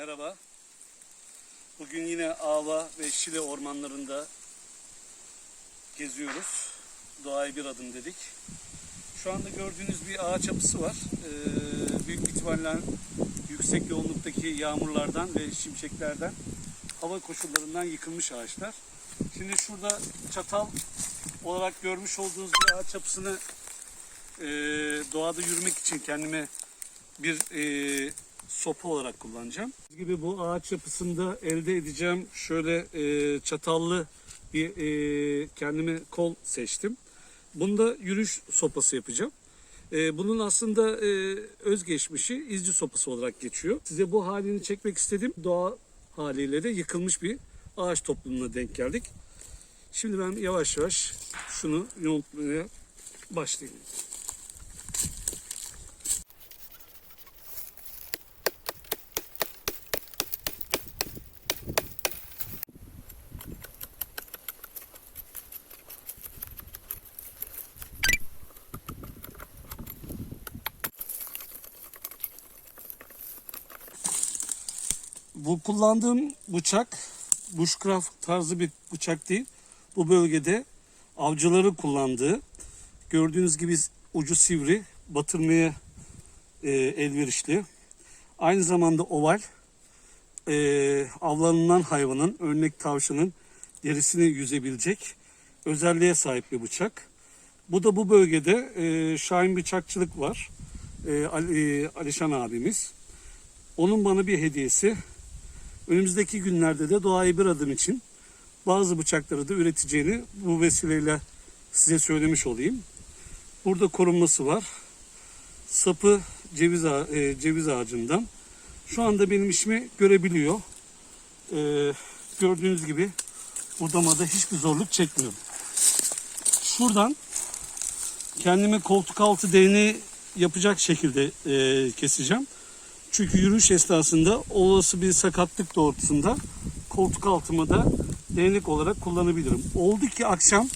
Merhaba. Bugün yine Ava ve Şile ormanlarında geziyoruz. Doğaya bir adım dedik. Şu anda gördüğünüz bir ağaç yapısı var. Ee, büyük ihtimalle yüksek yoğunluktaki yağmurlardan ve şimşeklerden hava koşullarından yıkılmış ağaçlar. Şimdi şurada çatal olarak görmüş olduğunuz bir ağaç yapısını e, doğada yürümek için kendime bir e, sopa olarak kullanacağım. gibi bu ağaç yapısında elde edeceğim şöyle e, çatallı bir e, kendime kol seçtim. Bunda yürüyüş sopası yapacağım. E, bunun aslında e, özgeçmişi izci sopası olarak geçiyor. Size bu halini çekmek istedim. Doğa haliyle de yıkılmış bir ağaç toplumuna denk geldik. Şimdi ben yavaş yavaş şunu yontmaya başlayayım. Bu kullandığım bıçak bushcraft tarzı bir bıçak değil. Bu bölgede avcıların kullandığı gördüğünüz gibi ucu sivri batırmaya e, elverişli. Aynı zamanda oval e, avlanılan hayvanın örnek tavşanın derisini yüzebilecek özelliğe sahip bir bıçak. Bu da bu bölgede e, Şahin Bıçakçılık var. E, Ali, e, Alişan abimiz. Onun bana bir hediyesi. Önümüzdeki günlerde de doğayı bir adım için bazı bıçakları da üreteceğini bu vesileyle size söylemiş olayım. Burada korunması var. Sapı ceviz, e, ceviz ağacından. Şu anda benim işimi görebiliyor. E, gördüğünüz gibi budamada hiçbir zorluk çekmiyorum. Şuradan kendime koltuk altı değneği yapacak şekilde e, keseceğim. Çünkü yürüyüş esnasında olası bir sakatlık doğrultusunda koltuk altıma da değnek olarak kullanabilirim. Oldu ki akşam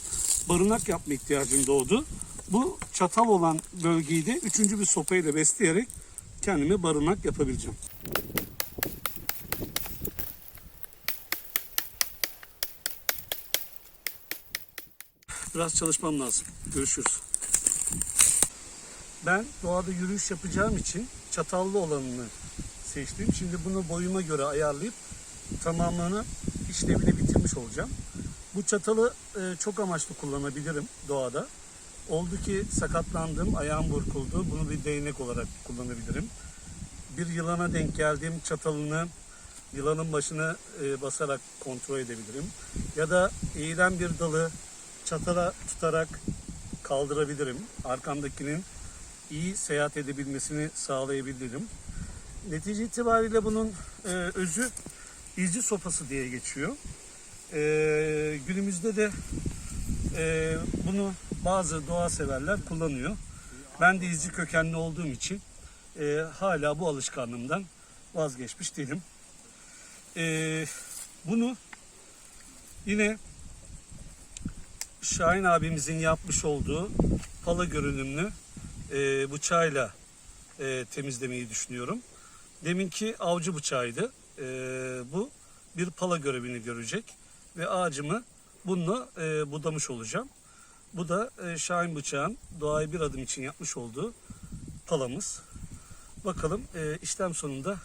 barınak yapma ihtiyacım doğdu. Bu çatal olan bölgeyi de üçüncü bir sopayla besleyerek kendime barınak yapabileceğim. Biraz çalışmam lazım. Görüşürüz. Ben doğada yürüyüş yapacağım için çatallı olanını seçtim. Şimdi bunu boyuma göre ayarlayıp tamamını işlevini bitirmiş olacağım. Bu çatalı e, çok amaçlı kullanabilirim doğada. Oldu ki sakatlandım, ayağım burkuldu. Bunu bir değnek olarak kullanabilirim. Bir yılana denk geldiğim çatalını yılanın başına e, basarak kontrol edebilirim. Ya da eğilen bir dalı çatala tutarak kaldırabilirim. Arkamdakinin iyi seyahat edebilmesini sağlayabilirim. Netice itibariyle bunun e, özü izci sopası diye geçiyor. E, günümüzde de e, bunu bazı doğa severler kullanıyor. Ben de izci kökenli olduğum için e, hala bu alışkanlığımdan vazgeçmiş değilim. E, bunu yine Şahin abimizin yapmış olduğu pala görünümlü e, bıçağıyla e, temizlemeyi düşünüyorum. Deminki avcı bıçağıydı. E, bu bir pala görevini görecek ve ağacımı bununla e, budamış olacağım. Bu da e, Şahin bıçağın doğayı bir adım için yapmış olduğu palamız. Bakalım e, işlem sonunda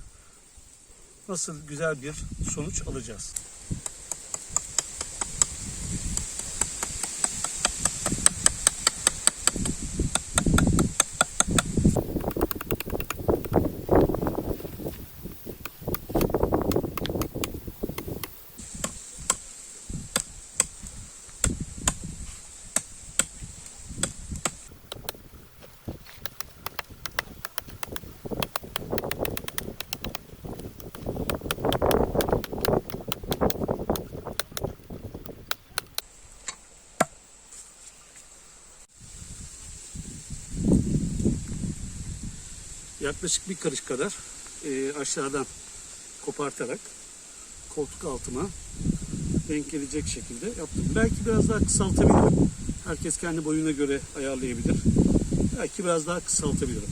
nasıl güzel bir sonuç alacağız. Yaklaşık bir karış kadar e, aşağıdan kopartarak koltuk altıma denk gelecek şekilde yaptım. Belki biraz daha kısaltabilirim. Herkes kendi boyuna göre ayarlayabilir. Belki biraz daha kısaltabilirim.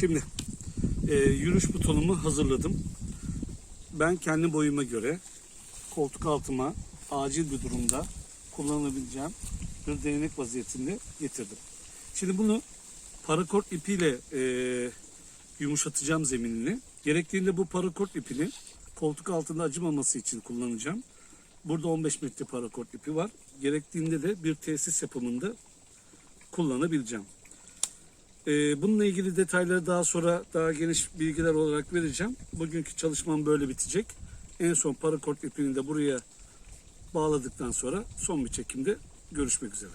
Şimdi e, yürüyüş butonumu hazırladım. Ben kendi boyuma göre koltuk altıma acil bir durumda kullanabileceğim bir değnek vaziyetinde getirdim. Şimdi bunu parakort ipiyle e, yumuşatacağım zeminini. Gerektiğinde bu parakort ipini koltuk altında acımaması için kullanacağım. Burada 15 metre parakort ipi var. Gerektiğinde de bir tesis yapımında kullanabileceğim. Ee, bununla ilgili detayları daha sonra daha geniş bilgiler olarak vereceğim. Bugünkü çalışmam böyle bitecek. En son parakort ipini de buraya bağladıktan sonra son bir çekimde görüşmek üzere.